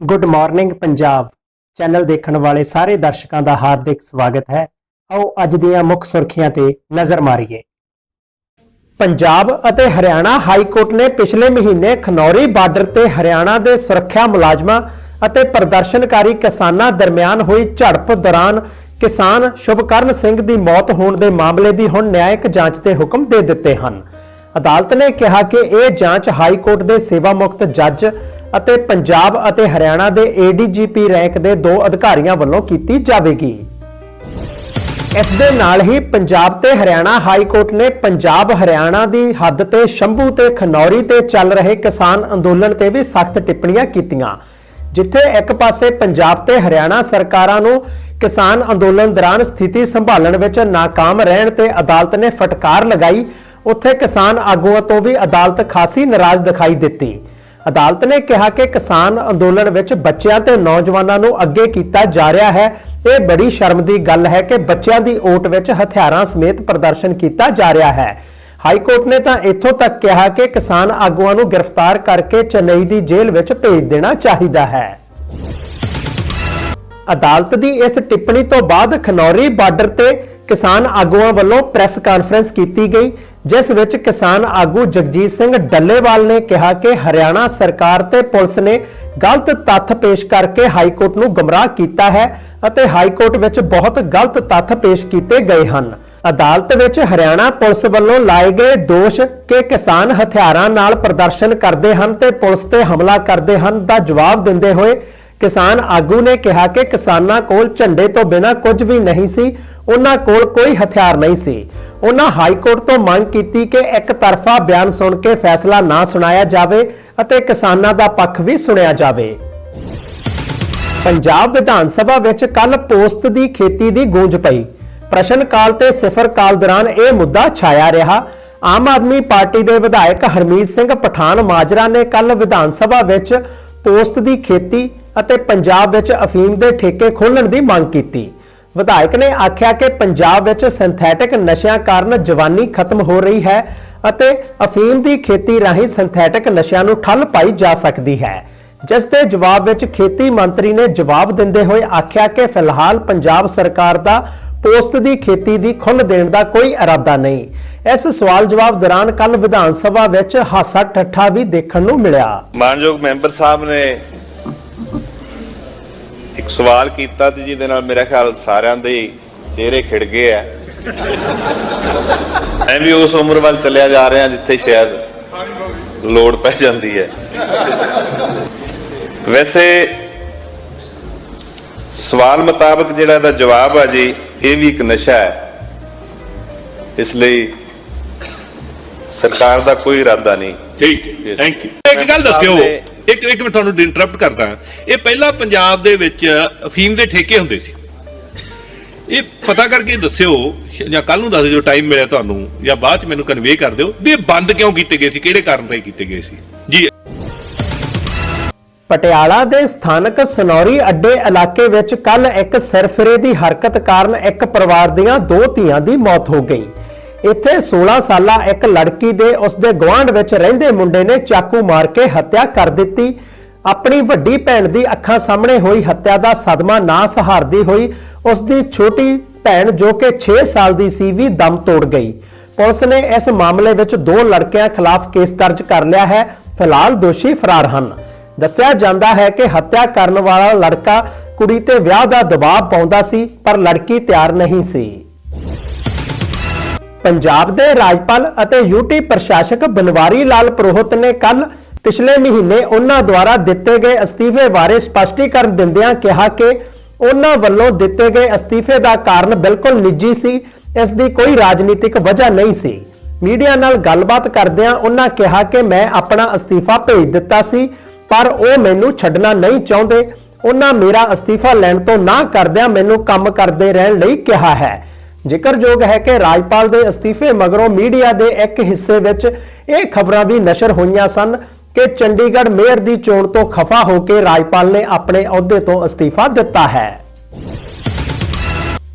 Good morning Punjab channel ਦੇਖਣ ਵਾਲੇ ਸਾਰੇ ਦਰਸ਼ਕਾਂ ਦਾ ਹਾਰਦਿਕ ਸਵਾਗਤ ਹੈ। ਆਓ ਅੱਜ ਦੀਆਂ ਮੁੱਖ ਸੁਰਖੀਆਂ ਤੇ ਨਜ਼ਰ ਮਾਰੀਏ। ਪੰਜਾਬ ਅਤੇ ਹਰਿਆਣਾ ਹਾਈ ਕੋਰਟ ਨੇ ਪਿਛਲੇ ਮਹੀਨੇ ਖਨੌਰੀ ਬਾਰਡਰ ਤੇ ਹਰਿਆਣਾ ਦੇ ਸੁਰੱਖਿਆ ਮੁਲਾਜ਼ਮਾਂ ਅਤੇ ਪ੍ਰਦਰਸ਼ਨਕਾਰੀ ਕਿਸਾਨਾਂ ਦਰਮਿਆਨ ਹੋਈ ਝੜਪ ਦੌਰਾਨ ਕਿਸਾਨ ਸ਼ੁਭਕਰਨ ਸਿੰਘ ਦੀ ਮੌਤ ਹੋਣ ਦੇ ਮਾਮਲੇ ਦੀ ਹੁਣ ਨਿਆਇਕ ਜਾਂਚ ਦੇ ਹੁਕਮ ਦੇ ਦਿੱਤੇ ਹਨ। ਅਦਾਲਤ ਨੇ ਕਿਹਾ ਕਿ ਇਹ ਜਾਂਚ ਹਾਈ ਕੋਰਟ ਦੇ ਸੇਵਾ ਮੁਕਤ ਜੱਜ ਅਤੇ ਪੰਜਾਬ ਅਤੇ ਹਰਿਆਣਾ ਦੇ ਏਡੀਜੀਪੀ ਰੈਂਕ ਦੇ ਦੋ ਅਧਿਕਾਰੀਆਂ ਵੱਲੋਂ ਕੀਤੀ ਜਾਵੇਗੀ। ਇਸ ਦੇ ਨਾਲ ਹੀ ਪੰਜਾਬ ਤੇ ਹਰਿਆਣਾ ਹਾਈ ਕੋਰਟ ਨੇ ਪੰਜਾਬ ਹਰਿਆਣਾ ਦੀ ਹੱਦ ਤੇ ਸ਼ੰਭੂ ਤੇ ਖਨੌਰੀ ਤੇ ਚੱਲ ਰਹੇ ਕਿਸਾਨ ਅੰਦੋਲਨ ਤੇ ਵੀ ਸਖਤ ਟਿੱਪਣੀਆਂ ਕੀਤੀਆਂ, ਜਿੱਥੇ ਇੱਕ ਪਾਸੇ ਪੰਜਾਬ ਤੇ ਹਰਿਆਣਾ ਸਰਕਾਰਾਂ ਨੂੰ ਕਿਸਾਨ ਅੰਦੋਲਨ ਦੌਰਾਨ ਸਥਿਤੀ ਸੰਭਾਲਣ ਵਿੱਚ ناکਾਮ ਰਹਿਣ ਤੇ ਅਦਾਲਤ ਨੇ ਫਟਕਾਰ ਲਗਾਈ, ਉੱਥੇ ਕਿਸਾਨ ਆਗੂਆਂ ਤੋਂ ਵੀ ਅਦਾਲਤ ਖਾਸੀ ਨਾਰਾਜ਼ ਦਿਖਾਈ ਦਿੱਤੀ। ਅਦਾਲਤ ਨੇ ਕਿਹਾ ਕਿ ਕਿਸਾਨ ਅੰਦੋਲਨ ਵਿੱਚ ਬੱਚਿਆਂ ਤੇ ਨੌਜਵਾਨਾਂ ਨੂੰ ਅੱਗੇ ਕੀਤਾ ਜਾ ਰਿਹਾ ਹੈ। ਇਹ ਬੜੀ ਸ਼ਰਮ ਦੀ ਗੱਲ ਹੈ ਕਿ ਬੱਚਿਆਂ ਦੀ ਓਟ ਵਿੱਚ ਹਥਿਆਰਾਂ ਸਮੇਤ ਪ੍ਰਦਰਸ਼ਨ ਕੀਤਾ ਜਾ ਰਿਹਾ ਹੈ। ਹਾਈ ਕੋਰਟ ਨੇ ਤਾਂ ਇੱਥੋਂ ਤੱਕ ਕਿਹਾ ਕਿ ਕਿਸਾਨ ਆਗੂਆਂ ਨੂੰ ਗ੍ਰਿਫਤਾਰ ਕਰਕੇ ਚੇਨਈ ਦੀ ਜੇਲ੍ਹ ਵਿੱਚ ਭੇਜ ਦੇਣਾ ਚਾਹੀਦਾ ਹੈ। ਅਦਾਲਤ ਦੀ ਇਸ ਟਿੱਪਣੀ ਤੋਂ ਬਾਅਦ ਖਨੌਰੀ ਬਾਰਡਰ ਤੇ ਕਿਸਾਨ ਆਗੂਆਂ ਵੱਲੋਂ ਪ੍ਰੈਸ ਕਾਨਫਰੰਸ ਕੀਤੀ ਗਈ ਜਿਸ ਵਿੱਚ ਕਿਸਾਨ ਆਗੂ ਜਗਜੀਤ ਸਿੰਘ ਡੱਲੇਵਾਲ ਨੇ ਕਿਹਾ ਕਿ ਹਰਿਆਣਾ ਸਰਕਾਰ ਤੇ ਪੁਲਿਸ ਨੇ ਗਲਤ ਤੱਥ ਪੇਸ਼ ਕਰਕੇ ਹਾਈ ਕੋਰਟ ਨੂੰ ਗਮਰਾਹ ਕੀਤਾ ਹੈ ਅਤੇ ਹਾਈ ਕੋਰਟ ਵਿੱਚ ਬਹੁਤ ਗਲਤ ਤੱਥ ਪੇਸ਼ ਕੀਤੇ ਗਏ ਹਨ। ਅਦਾਲਤ ਵਿੱਚ ਹਰਿਆਣਾ ਪੁਲਿਸ ਵੱਲੋਂ ਲਾਏ ਗਏ ਦੋਸ਼ ਕਿ ਕਿਸਾਨ ਹਥਿਆਰਾਂ ਨਾਲ ਪ੍ਰਦਰਸ਼ਨ ਕਰਦੇ ਹਨ ਤੇ ਪੁਲਿਸ ਤੇ ਹਮਲਾ ਕਰਦੇ ਹਨ ਦਾ ਜਵਾਬ ਦਿੰਦੇ ਹੋਏ ਕਿਸਾਨ ਆਗੂ ਨੇ ਕਿਹਾ ਕਿ ਕਿਸਾਨਾਂ ਕੋਲ ਝੰਡੇ ਤੋਂ ਬਿਨਾਂ ਕੁਝ ਵੀ ਨਹੀਂ ਸੀ, ਉਹਨਾਂ ਕੋਲ ਕੋਈ ਹਥਿਆਰ ਨਹੀਂ ਸੀ। ਉਹਨਾਂ ਹਾਈ ਕੋਰਟ ਤੋਂ ਮੰਗ ਕੀਤੀ ਕਿ ਇੱਕ ਤਰਫਾ ਬਿਆਨ ਸੁਣ ਕੇ ਫੈਸਲਾ ਨਾ ਸੁਣਾਇਆ ਜਾਵੇ ਅਤੇ ਕਿਸਾਨਾਂ ਦਾ ਪੱਖ ਵੀ ਸੁਣਿਆ ਜਾਵੇ। ਪੰਜਾਬ ਵਿਧਾਨ ਸਭਾ ਵਿੱਚ ਕੱਲ ਪੋਸਤ ਦੀ ਖੇਤੀ ਦੀ ਗੂੰਜ ਪਈ। ਪ੍ਰਸ਼ਨ ਕਾਲ ਤੇ ਸਿਫਰ ਕਾਲ ਦੌਰਾਨ ਇਹ ਮੁੱਦਾ ਛਾਇਆ ਰਿਹਾ। ਆਮ ਆਦਮੀ ਪਾਰਟੀ ਦੇ ਵਿਧਾਇਕ ਹਰਮੀਤ ਸਿੰਘ ਪਠਾਨ ਮਾਜਰਾ ਨੇ ਕੱਲ ਵਿਧਾਨ ਸਭਾ ਵਿੱਚ ਪੋਸਤ ਦੀ ਖੇਤੀ ਅਤੇ ਪੰਜਾਬ ਵਿੱਚ ਅਫੀਮ ਦੇ ਠੇਕੇ ਖੋਲਣ ਦੀ ਮੰਗ ਕੀਤੀ। ਵਿਧਾਇਕ ਨੇ ਆਖਿਆ ਕਿ ਪੰਜਾਬ ਵਿੱਚ ਸਿੰਥੈਟਿਕ ਨਸ਼ਿਆਂ ਕਾਰਨ ਜਵਾਨੀ ਖਤਮ ਹੋ ਰਹੀ ਹੈ ਅਤੇ ਅਫੀਮ ਦੀ ਖੇਤੀ ਰਾਹੀਂ ਸਿੰਥੈਟਿਕ ਨਸ਼ਿਆਂ ਨੂੰ ਠੱਲ ਪਾਈ ਜਾ ਸਕਦੀ ਹੈ। ਜਿਸ ਦੇ ਜਵਾਬ ਵਿੱਚ ਖੇਤੀ ਮੰਤਰੀ ਨੇ ਜਵਾਬ ਦਿੰਦੇ ਹੋਏ ਆਖਿਆ ਕਿ ਫਿਲਹਾਲ ਪੰਜਾਬ ਸਰਕਾਰ ਦਾ ਪੋਸਤ ਦੀ ਖੇਤੀ ਦੀ ਖੁੱਲ ਦੇਣ ਦਾ ਕੋਈ ਇਰਾਦਾ ਨਹੀਂ। ਇਸ ਸਵਾਲ ਜਵਾਬ ਦੌਰਾਨ ਕੱਲ ਵਿਧਾਨ ਸਭਾ ਵਿੱਚ ਹਾਸਾ ਠੱਠਾ ਵੀ ਦੇਖਣ ਨੂੰ ਮਿਲਿਆ। ਮਾਨਯੋਗ ਮੈਂਬਰ ਸਾਹਿਬ ਨੇ ਇੱਕ ਸਵਾਲ ਕੀਤਾ ਤੇ ਜਿਹਦੇ ਨਾਲ ਮੇਰਾ ਖਿਆਲ ਸਾਰਿਆਂ ਦੇ ਚਿਹਰੇ ਖਿੜ ਗਏ ਆ। ਮੈਂ ਵੀ ਉਸ ਉਮਰ ਵੱਲ ਚੱਲਿਆ ਜਾ ਰਿਹਾ ਜਿੱਥੇ ਸ਼ਾਇਦ ਲੋੜ ਪੈ ਜਾਂਦੀ ਹੈ। ਵੈਸੇ ਸਵਾਲ ਮੁਤਾਬਕ ਜਿਹੜਾ ਇਹਦਾ ਜਵਾਬ ਆ ਜੀ ਇਹ ਵੀ ਇੱਕ ਨਸ਼ਾ ਹੈ। ਇਸ ਲਈ ਸਰਕਾਰ ਦਾ ਕੋਈ ਇਰਾਦਾ ਨਹੀਂ। ਠੀਕ ਹੈ. ਥੈਂਕ ਯੂ ਇੱਕ ਗੱਲ ਦੱਸਿਓ। ਇੱਕ ਇੱਕ ਮੈਂ ਤੁਹਾਨੂੰ ਇੰਟਰਰਪਟ ਕਰਦਾ। ਇਹ ਪਹਿਲਾਂ ਪੰਜਾਬ ਦੇ ਵਿੱਚ ਅਫੀਮ ਦੇ ਠੇਕੇ ਹੁੰਦੇ ਸੀ। ਇਹ ਪਤਾ ਕਰਕੇ ਦੱਸਿਓ ਜਾਂ ਕੱਲ ਨੂੰ ਦੱਸ ਦਿਓ ਟਾਈਮ ਮਿਲਿਆ ਤੁਹਾਨੂੰ, ਜਾਂ ਬਾਅਦ ਚ ਮੈਨੂੰ ਕਨਵੇ ਕਰ ਦਿਓ ਵੀ ਇਹ ਬੰਦ ਕਿਉਂ ਕੀਤੇ ਗਏ ਸੀ, ਕਿਹੜੇ ਕਾਰਨ ਤੇ ਕੀਤੇ ਗਏ ਸੀ? ਜੀ। ਪਟਿਆਲਾ ਦੇ ਸਥਾਨਕ ਸਨੌਰੀ ਅੱਡੇ ਇਲਾਕੇ ਵਿੱਚ ਕੱਲ ਇੱਕ ਸਿਰਫਰੇ ਦੀ ਹਰਕਤ ਕਾਰਨ ਇੱਕ ਪਰਿਵਾਰ ਦੀਆਂ ਦੋ ਧੀਆਂ ਦੀ ਮੌਤ ਹੋ ਗਈ। ਇੱਥੇ 16 ਸਾਲਾ ਇੱਕ ਲੜਕੀ ਦੇ ਉਸਦੇ ਗੁਆਂਢ ਵਿੱਚ ਰਹਿੰਦੇ ਮੁੰਡੇ ਨੇ ਚਾਕੂ ਮਾਰ ਕੇ ਹੱਤਿਆ ਕਰ ਦਿੱਤੀ। ਆਪਣੀ ਵੱਡੀ ਭੈਣ ਦੀ ਅੱਖਾਂ ਸਾਹਮਣੇ ਹੋਈ ਹੱਤਿਆ ਦਾ ਸਦਮਾ ਨਾ ਸਹਾਰਦੀ ਹੋਈ। ਉਸ ਦੀ ਛੋਟੀ ਭੈਣ ਜੋ ਕਿ 6 ਸਾਲ ਦੀ ਸੀ ਵੀ ਦਮ ਤੋੜ ਗਈ। ਪੁਲਿਸ ਨੇ ਇਸ ਮਾਮਲੇ ਵਿੱਚ ਦੋ ਲੜਕਿਆਂ ਖਿਲਾਫ ਕੇਸ ਦਰਜ ਕਰ ਲਿਆ ਹੈ। ਫਿਲਹਾਲ ਦੋਸ਼ੀ ਫਰਾਰ ਹਨ। ਦੱਸਿਆ ਜਾਂਦਾ ਹੈ ਕਿ ਹੱਤਿਆ ਕਰਨ ਵਾਲਾ ਲੜਕਾ ਕੁੜੀ ਤੇ ਵਿਆਹ ਦਾ ਦਬਾਅ ਪਾਉਂਦਾ ਸੀ, ਪਰ ਲੜਕੀ ਤਿਆਰ ਨਹੀਂ ਸੀ। ਪੰਜਾਬ ਦੇ ਰਾਜਪਾਲ ਅਤੇ ਯੂਟੀ ਪ੍ਰਸ਼ਾਸਕ ਬਨਵਾਰੀ ਲਾਲ ਪ੍ਰੋਹਤ ਨੇ ਕੱਲ ਪਿਛਲੇ ਮਹੀਨੇ ਉਹਨਾਂ ਦੁਆਰਾ ਦਿੱਤੇ ਗਏ ਅਸਤੀਫੇ ਬਾਰੇ ਸਪਸ਼ਟੀਕਰਨ ਦਿੰਦਿਆਂ ਕਿਹਾ ਕਿ ਉਹਨਾਂ ਵੱਲੋਂ ਦਿੱਤੇ ਗਏ ਅਸਤੀਫੇ ਦਾ ਕਾਰਨ ਬਿਲਕੁਲ ਨਿੱਜੀ ਸੀ, ਇਸ ਦੀ ਕੋਈ ਰਾਜਨੀਤਿਕ ਵਜ੍ਹਾ ਨਹੀਂ ਸੀ। ਮੀਡੀਆ ਨਾਲ ਗੱਲਬਾਤ ਕਰਦਿਆਂ ਉਹਨਾਂ ਕਿਹਾ ਕਿ ਮੈਂ ਆਪਣਾ ਅਸਤੀਫਾ ਭੇਜ ਦਿੱਤਾ ਸੀ, ਪਰ ਉਹ ਮੈਨੂੰ ਛੱਡਣਾ ਨਹੀਂ ਚਾਹੁੰਦੇ। ਉਹਨਾਂ ਮੇਰਾ ਅਸਤੀਫਾ ਲੈਣ ਤੋਂ ਨਾ ਕਰਦਿਆਂ ਮੈਨੂੰ ਕੰਮ ਕਰਦੇ ਰਹਿਣ ਲਈ ਕਿਹਾ ਹੈ। ਜ਼ਿਕਰਯੋਗ ਹੈ ਕਿ ਰਾਜਪਾਲ ਦੇ ਅਸਤੀਫੇ ਮਗਰੋਂ ਮੀਡੀਆ ਦੇ ਇੱਕ ਹਿੱਸੇ ਵਿੱਚ ਇਹ ਖਬਰਾਂ ਵੀ ਨਸ਼ਰ ਹੋਈਆਂ ਸਨ ਕਿ ਚੰਡੀਗੜ੍ਹ ਮੇਅਰ ਦੀ ਚੋਣ ਤੋਂ ਖਫਾ ਹੋ ਕੇ ਰਾਜਪਾਲ ਨੇ ਆਪਣੇ ਅਹੁਦੇ ਤੋਂ ਅਸਤੀਫਾ ਦਿੱਤਾ ਹੈ।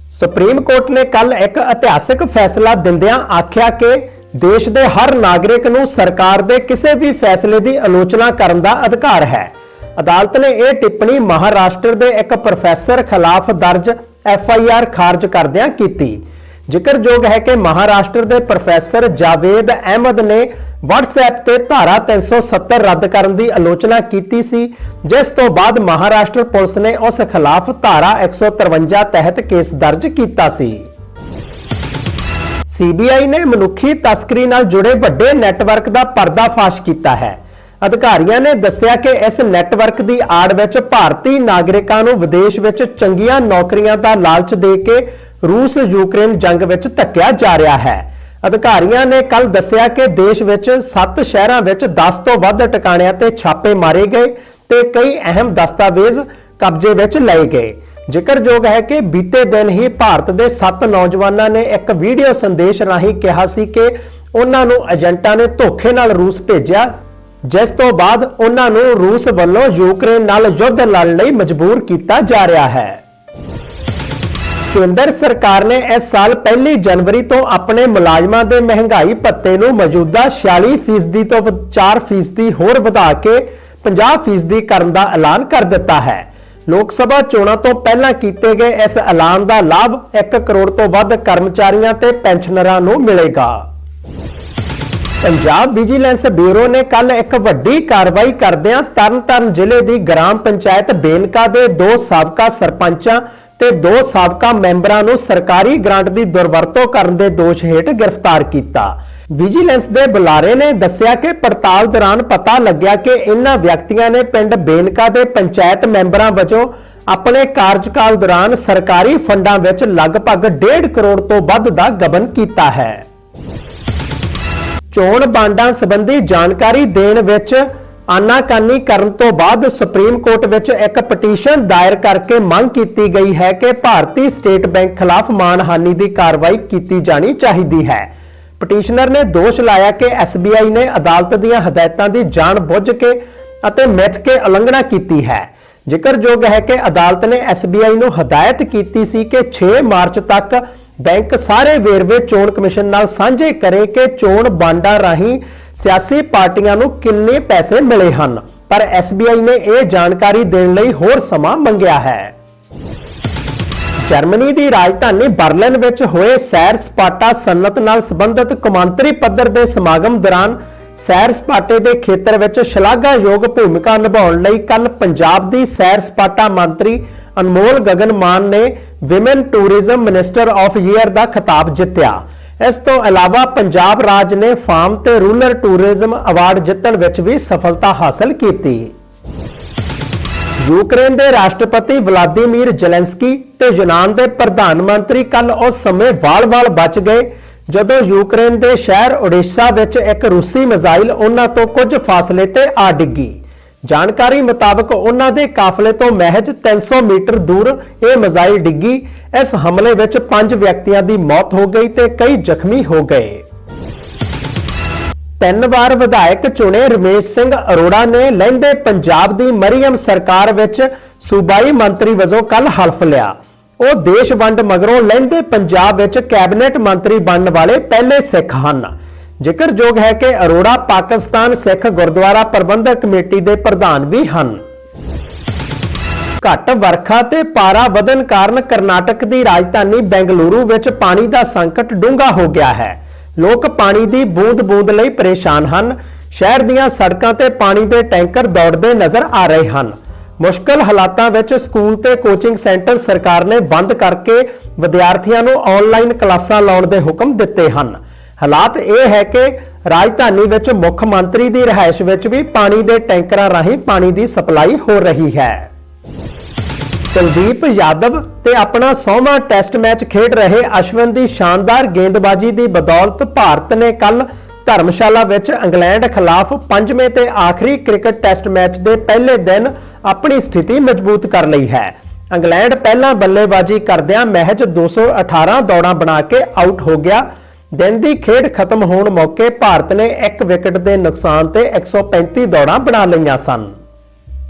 ਸੁਪਰੀਮ ਕੋਰਟ ਨੇ ਕੱਲ ਇੱਕ ਇਤਿਹਾਸਕ ਫੈਸਲਾ ਦਿੰਦਿਆਂ ਆਖਿਆ ਕਿ ਦੇਸ਼ ਦੇ ਹਰ ਨਾਗਰਿਕ ਨੂੰ ਸਰਕਾਰ ਦੇ ਕਿਸੇ ਵੀ ਫੈਸਲੇ ਦੀ ਆਲੋਚਨਾ ਕਰਨ ਦਾ ਅਧਿਕਾਰ ਹੈ। ਅਦਾਲਤ ਨੇ ਇਹ ਟਿੱਪਣੀ ਮਹਾਰਾਸ਼ਟਰ ਦੇ ਇੱਕ ਪ੍ਰੋਫੈਸਰ ਖਿਲਾਫ ਦਰਜ ਐਫ ਆਈ ਆਰ ਖਾਰਜ ਕਰਦਿਆਂ ਕੀਤੀ। ਜ਼ਿਕਰਯੋਗ ਹੈ ਕਿ ਮਹਾਰਾਸ਼ਟਰ ਦੇ ਪ੍ਰੋਫੈਸਰ ਜਾਵੇਦ ਅਹਿਮਦ ਨੇ WhatsApp ਤੇ ਧਾਰਾ 370 ਰੱਦ ਕਰਨ ਦੀ ਆਲੋਚਨਾ ਕੀਤੀ ਸੀ, ਜਿਸ ਤੋਂ ਬਾਅਦ ਮਹਾਰਾਸ਼ਟਰ ਪੁਲਿਸ ਨੇ ਉਸ ਖਿਲਾਫ ਧਾਰਾ 153 ਤਹਿਤ ਕੇਸ ਦਰਜ ਕੀਤਾ ਸੀ। ਸੀਬੀਆਈ ਨੇ ਮਨੁੱਖੀ ਤਸਕਰੀ ਨਾਲ ਜੁੜੇ ਵੱਡੇ ਨੈਟਵਰਕ ਦਾ ਪਰਦਾਫਾਸ਼ ਕੀਤਾ ਹੈ। ਅਧਿਕਾਰੀਆਂ ਨੇ ਦੱਸਿਆ ਕਿ ਇਸ ਨੈਟਵਰਕ ਦੀ ਆੜ ਵਿੱਚ ਭਾਰਤੀ ਨਾਗਰਿਕਾਂ ਨੂੰ ਵਿਦੇਸ਼ ਵਿੱਚ ਚੰਗੀਆਂ ਨੌਕਰੀਆਂ ਦਾ ਲਾਲਚ ਦੇ ਕੇ ਰੂਸ ਯੂਕਰੇਨ ਜੰਗ ਵਿੱਚ ਧੱਕਿਆ ਜਾ ਰਿਹਾ ਹੈ। ਅਧਿਕਾਰੀਆਂ ਨੇ ਕੱਲ ਦੱਸਿਆ ਕਿ ਦੇਸ਼ ਵਿੱਚ 7 ਸ਼ਹਿਰਾਂ ਵਿੱਚ 10 ਤੋਂ ਵੱਧ ਟਿਕਾਣਿਆਂ ਤੇ ਛਾਪੇ ਮਾਰੇ ਗਏ ਤੇ ਕਈ ਅਹਿਮ ਦਸਤਾਵੇਜ਼ ਕਬਜ਼ੇ ਵਿੱਚ ਲਏ ਗਏ। ਜ਼ਿਕਰਯੋਗ ਹੈ ਕਿ ਬੀਤੇ ਦਿਨ ਹੀ ਭਾਰਤ ਦੇ 7 ਨੌਜਵਾਨਾਂ ਨੇ ਇੱਕ ਵੀਡੀਓ ਸੰਦੇਸ਼ ਰਾਹੀਂ ਕਿਹਾ ਸੀ ਕਿ ਉਹਨਾਂ ਨੂੰ ਏਜੰਟਾਂ ਨੇ ਧੋਖੇ ਨਾਲ ਰੂਸ ਭੇਜਿਆ ਜਿਸ ਤੋਂ ਬਾਅਦ ਉਹਨਾਂ ਨੂੰ ਰੂਸ ਵੱਲੋਂ ਯੂਕਰੇਨ ਨਾਲ ਯੁੱਧ ਲੜਨ ਲਈ ਮਜਬੂਰ ਕੀਤਾ ਜਾ ਰਿਹਾ ਹੈ। ਕੇਂਦਰ ਸਰਕਾਰ ਨੇ ਇਸ ਸਾਲ 1 ਜਨਵਰੀ ਤੋਂ ਆਪਣੇ ਮੁਲਾਜ਼ਮਾਂ ਦੇ ਮਹਿੰਗਾਈ ਭੱਤੇ ਨੂੰ ਮੌਜੂਦਾ 46% ਤੋਂ 4% ਹੋਰ ਵਧਾ ਕੇ 50% ਕਰਨ ਦਾ ਐਲਾਨ ਕਰ ਦਿੱਤਾ ਹੈ। ਲੋਕ ਸਭਾ ਚੋਣਾਂ ਤੋਂ ਪਹਿਲਾਂ ਕੀਤੇ ਗਏ ਇਸ ਐਲਾਨ ਦਾ ਲਾਭ 1 ਕਰੋੜ ਤੋਂ ਵੱਧ ਕਰਮਚਾਰੀਆਂ ਤੇ ਪੈਨਸ਼ਨਰਾਂ ਨੂੰ ਮਿਲੇਗਾ। ਪੰਜਾਬ ਵਿਜੀਲੈਂਸ ਬਿਊਰੋ ਨੇ ਕੱਲ ਇੱਕ ਵੱਡੀ ਕਾਰਵਾਈ ਕਰਦਿਆਂ ਤਰਨਤਾਰਨ ਜ਼ਿਲ੍ਹੇ ਦੀ ਗ੍ਰਾਮ ਪੰਚਾਇਤ ਬੇਨਕਾ ਦੇ ਦੋ ਸਾਬਕਾ ਸਰਪੰਚਾਂ ਤੇ ਦੋ ਸਾਬਕਾ ਮੈਂਬਰਾਂ ਨੂੰ ਸਰਕਾਰੀ ਗ੍ਰਾਂਟ ਦੀ ਦੁਰਵਰਤੋਂ ਕਰਨ ਦੇ ਦੋਸ਼ ਹੇਠ ਗ੍ਰਿਫਤਾਰ ਕੀਤਾ। ਵਿਜੀਲੈਂਸ ਦੇ ਬੁਲਾਰੇ ਨੇ ਦੱਸਿਆ ਕਿ ਪੜਤਾਲ ਦੌਰਾਨ ਪਤਾ ਲੱਗਿਆ ਕਿ ਇਨ੍ਹਾਂ ਵਿਅਕਤੀਆਂ ਨੇ ਪਿੰਡ ਬੇਨਕਾ ਦੇ ਪੰਚਾਇਤ ਮੈਂਬਰਾਂ ਵਜੋਂ ਆਪਣੇ ਕਾਰਜਕਾਲ ਦੌਰਾਨ ਸਰਕਾਰੀ ਫੰਡਾਂ ਵਿੱਚ ਲਗਭਗ 1.5 ਕਰੋੜ ਤੋਂ ਵੱਧ ਦਾ ਗਬਨ ਕੀਤਾ ਹੈ। ਚੋਣ ਬਾਂਡਾਂ ਸੰਬੰਧੀ ਜਾਣਕਾਰੀ ਦੇਣ ਵਿੱਚ ਆਨਾਕਾਨੀ ਕਰਨ ਤੋਂ ਬਾਅਦ ਸੁਪਰੀਮ ਕੋਰਟ ਵਿੱਚ ਇੱਕ ਪਟੀਸ਼ਨ ਦਾਇਰ ਕਰਕੇ ਮੰਗ ਕੀਤੀ ਗਈ ਹੈ ਕਿ ਭਾਰਤੀ ਸਟੇਟ ਬੈਂਕ ਖਿਲਾਫ ਮਾਨਹਾਨੀ ਦੀ ਕਾਰਵਾਈ ਕੀਤੀ ਜਾਣੀ ਚਾਹੀਦੀ ਹੈ। ਪਟੀਸ਼ਨਰ ਨੇ ਦੋਸ਼ ਲਾਇਆ ਕਿ SBI ਨੇ ਅਦਾਲਤ ਦੀਆਂ ਹਦਾਇਤਾਂ ਦੀ ਜਾਣਬੁੱਝ ਕੇ ਅਤੇ ਮਿੱਥ ਕੇ ਉਲੰਘਣਾ ਕੀਤੀ ਹੈ। ਜ਼ਿਕਰਯੋਗ ਹੈ ਕਿ ਅਦਾਲਤ ਨੇ SBI ਨੂੰ ਹਦਾਇਤ ਕੀਤੀ ਸੀ ਕਿ 6 ਮਾਰਚ ਤੱਕ ਬੈਂਕ ਸਾਰੇ ਵੇਰਵੇ ਚੋਣ ਕਮਿਸ਼ਨ ਨਾਲ ਸਾਂਝੇ ਕਰੇ ਕਿ ਚੋਣ ਬਾਂਡਾਂ ਰਾਹੀਂ ਸਿਆਸੀ ਪਾਰਟੀਆਂ ਨੂੰ ਕਿੰਨੇ ਪੈਸੇ ਮਿਲੇ ਹਨ। ਪਰ SBI ਨੇ ਇਹ ਜਾਣਕਾਰੀ ਦੇਣ ਲਈ ਹੋਰ ਸਮਾਂ ਮੰਗਿਆ ਹੈ। ਜਰਮਨੀ ਦੀ ਰਾਜਧਾਨੀ ਬਰਲਿਨ ਵਿੱਚ ਹੋਏ ਸੈਰ ਸਪਾਟਾ ਸਨਅਤ ਨਾਲ ਸੰਬੰਧਿਤ ਕੌਮਾਂਤਰੀ ਪੱਧਰ ਦੇ ਸਮਾਗਮ ਦੌਰਾਨ ਸੈਰ ਸਪਾਟੇ ਦੇ ਖੇਤਰ ਵਿੱਚ ਸ਼ਲਾਘਾਯੋਗ ਭੂਮਿਕਾ ਨਿਭਾਉਣ ਲਈ ਕੱਲ ਪੰਜਾਬ ਦੀ ਸੈਰ ਸਪਾਟਾ ਮੰਤਰੀ ਅਨਮੋਲ ਗਗਨ ਮਾਨ ਨੇ women tourism minister of year ਦਾ ਖਿਤਾਬ ਜਿੱਤਿਆ। ਇਸ ਤੋਂ ਇਲਾਵਾ ਪੰਜਾਬ ਰਾਜ ਨੇ ਫਾਰਮ ਤੇ ਰੂਰਲ ਟੂਰਿਜ਼ਮ ਅਵਾਰਡ ਜਿੱਤਣ ਵਿੱਚ ਵੀ ਸਫਲਤਾ ਹਾਸਲ ਕੀਤੀ। ਯੂਕਰੇਨ ਦੇ ਰਾਸ਼ਟਰਪਤੀ ਵਲਾਦੀਮੀਰ ਜ਼ੈਲੈਂਸਕੀ ਤੇ ਯੂਨਾਨ ਦੇ ਪ੍ਰਧਾਨ ਮੰਤਰੀ ਕੱਲ ਉਸ ਸਮੇਂ ਵਾਲ-ਵਾਲ ਬਚ ਗਏ, ਜਦੋਂ ਯੂਕਰੇਨ ਦੇ ਸ਼ਹਿਰ ਓਡੇਸਾ ਵਿੱਚ ਇੱਕ ਰੂਸੀ ਮਿਜ਼ਾਈਲ ਉਹਨਾਂ ਤੋਂ ਕੁਝ ਫਾਸਲੇ ਤੇ ਆ ਡਿੱਗੀ। ਜਾਣਕਾਰੀ ਮੁਤਾਬਕ ਉਹਨਾਂ ਦੇ ਕਾਫਲੇ ਤੋਂ ਮਹਿਜ 300 ਮੀਟਰ ਦੂਰ ਇਹ ਮਿਜ਼ਾਈਲ ਡਿੱਗੀ। ਇਸ ਹਮਲੇ ਵਿੱਚ 5 ਵਿਅਕਤੀਆਂ ਦੀ ਮੌਤ ਹੋ ਗਈ ਤੇ ਕਈ ਜ਼ਖਮੀ ਹੋ ਗਏ। ਤਿੰਨ ਵਾਰ ਵਿਧਾਇਕ ਚੁਣੇ ਰਮੇਸ਼ ਸਿੰਘ ਅਰੋੜਾ ਨੇ ਲਹਿੰਦੇ ਪੰਜਾਬ ਦੀ ਮਰੀਮ ਸਰਕਾਰ ਵਿੱਚ ਸੂਬਾਈ ਮੰਤਰੀ ਵਜੋਂ ਕੱਲ ਹਲਫ ਲਿਆ। ਉਹ ਦੇਸ਼ ਵੰਡ ਮਗਰੋਂ ਲਹਿੰਦੇ ਪੰਜਾਬ ਵਿੱਚ ਕੈਬਨਿਟ ਮੰਤਰੀ ਬਣਨ ਵਾਲੇ ਪਹਿਲੇ ਸਿੱਖ ਹਨ। ਜ਼ਿਕਰਯੋਗ ਹੈ ਕਿ ਅਰੋੜਾ ਪਾਕਿਸਤਾਨ ਸਿੱਖ ਗੁਰਦੁਆਰਾ ਪ੍ਰਬੰਧਕ ਕਮੇਟੀ ਦੇ ਪ੍ਰਧਾਨ ਵੀ ਹਨ। ਘੱਟ ਵਰਖਾ ਤੇ ਪਾਰਾ ਵਧਣ ਕਾਰਨ ਕਰਨਾਟਕ ਦੀ ਰਾਜਧਾਨੀ ਬੈਂਗਲੁਰੂ ਵਿੱਚ ਪਾਣੀ ਦਾ ਸੰਕਟ ਡੂੰਘਾ ਹੋ ਗਿਆ ਹੈ। ਲੋਕ ਪਾਣੀ ਦੀ ਬੂੰਦ-ਬੂੰਦ ਲਈ ਪਰੇਸ਼ਾਨ ਹਨ। ਸ਼ਹਿਰ ਦੀਆਂ ਸੜਕਾਂ ਤੇ ਪਾਣੀ ਦੇ ਟੈਂਕਰ ਦੌੜਦੇ ਨਜ਼ਰ ਆ ਰਹੇ ਹਨ। ਮੁਸ਼ਕਲ ਹਾਲਾਤਾਂ ਵਿੱਚ ਸਕੂਲ ਤੇ ਕੋਚਿੰਗ ਸੈਂਟਰ ਸਰਕਾਰ ਨੇ ਬੰਦ ਕਰਕੇ ਵਿਦਿਆਰਥੀਆਂ ਨੂੰ ਆਨਲਾਈਨ ਕਲਾਸਾਂ ਲਾਉਣ ਦੇ ਹੁਕਮ ਦਿੱਤੇ ਹਨ। ਹਾਲਾਤ ਇਹ ਹੈ ਕਿ ਰਾਜਧਾਨੀ ਵਿੱਚ ਮੁੱਖ ਮੰਤਰੀ ਦੀ ਰਿਹਾਇਸ਼ ਵਿੱਚ ਵੀ ਪਾਣੀ ਦੇ ਟੈਂਕਰਾਂ ਰਾਹੀਂ ਪਾਣੀ ਦੀ ਸਪਲਾਈ ਹੋ ਰਹੀ ਹੈ। ਕੁਲਦੀਪ ਯਾਦਵ ਤੇ ਆਪਣਾ 100ਵਾਂ ਟੈਸਟ ਮੈਚ ਖੇਡ ਰਹੇ ਅਸ਼ਵਿਨ ਦੀ ਸ਼ਾਨਦਾਰ ਗੇਂਦਬਾਜ਼ੀ ਦੀ ਬਦੌਲਤ ਭਾਰਤ ਨੇ ਕੱਲ ਧਰਮਸ਼ਾਲਾ ਵਿੱਚ ਇੰਗਲੈਂਡ ਖਿਲਾਫ ਪੰਜਵੇਂ ਤੇ ਆਖਰੀ ਕ੍ਰਿਕਟ ਟੈਸਟ ਮੈਚ ਦੇ ਪਹਿਲੇ ਦਿਨ ਆਪਣੀ ਸਥਿਤੀ ਮਜ਼ਬੂਤ ਕਰ ਲਈ ਹੈ। ਇੰਗਲੈਂਡ ਪਹਿਲਾਂ ਬੱਲੇਬਾਜ਼ੀ ਕਰਦਿਆਂ ਮਹਿਜ 218 ਦੌੜਾਂ ਬਣਾ ਕੇ ਆਊਟ ਹੋ ਗਿਆ। ਦਿਨ ਦੀ ਖੇਡ ਖਤਮ ਹੋਣ ਮੌਕੇ ਭਾਰਤ ਨੇ ਇੱਕ ਵਿਕਟ ਦੇ ਨੁਕਸਾਨ ਤੇ 135 ਦੌੜਾਂ ਬਣਾ ਲਈਆਂ ਸਨ।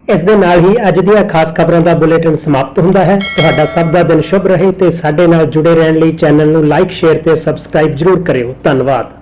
ਇਸ ਦੇ ਨਾਲ ਹੀ ਅੱਜ ਦੀਆਂ ਖਾਸ ਖਬਰਾਂ ਦਾ ਬੁਲੇਟਿਨ ਸਮਾਪਤ ਹੁੰਦਾ ਹੈ। ਤੁਹਾਡਾ ਸਭ ਦਾ ਦਿਨ ਸ਼ੁਭ ਰਹੇ ਤੇ ਸਾਡੇ ਨਾਲ ਜੁੜੇ ਰਹਿਣ ਲਈ ਚੈਨਲ ਨੂੰ ਲਾਈਕ, ਸ਼ੇਅਰ ਤੇ ਸਬਸਕ੍ਰਾਈਬ ਜਰੂਰ ਕਰਿਓ। ਧੰਨਵਾਦ।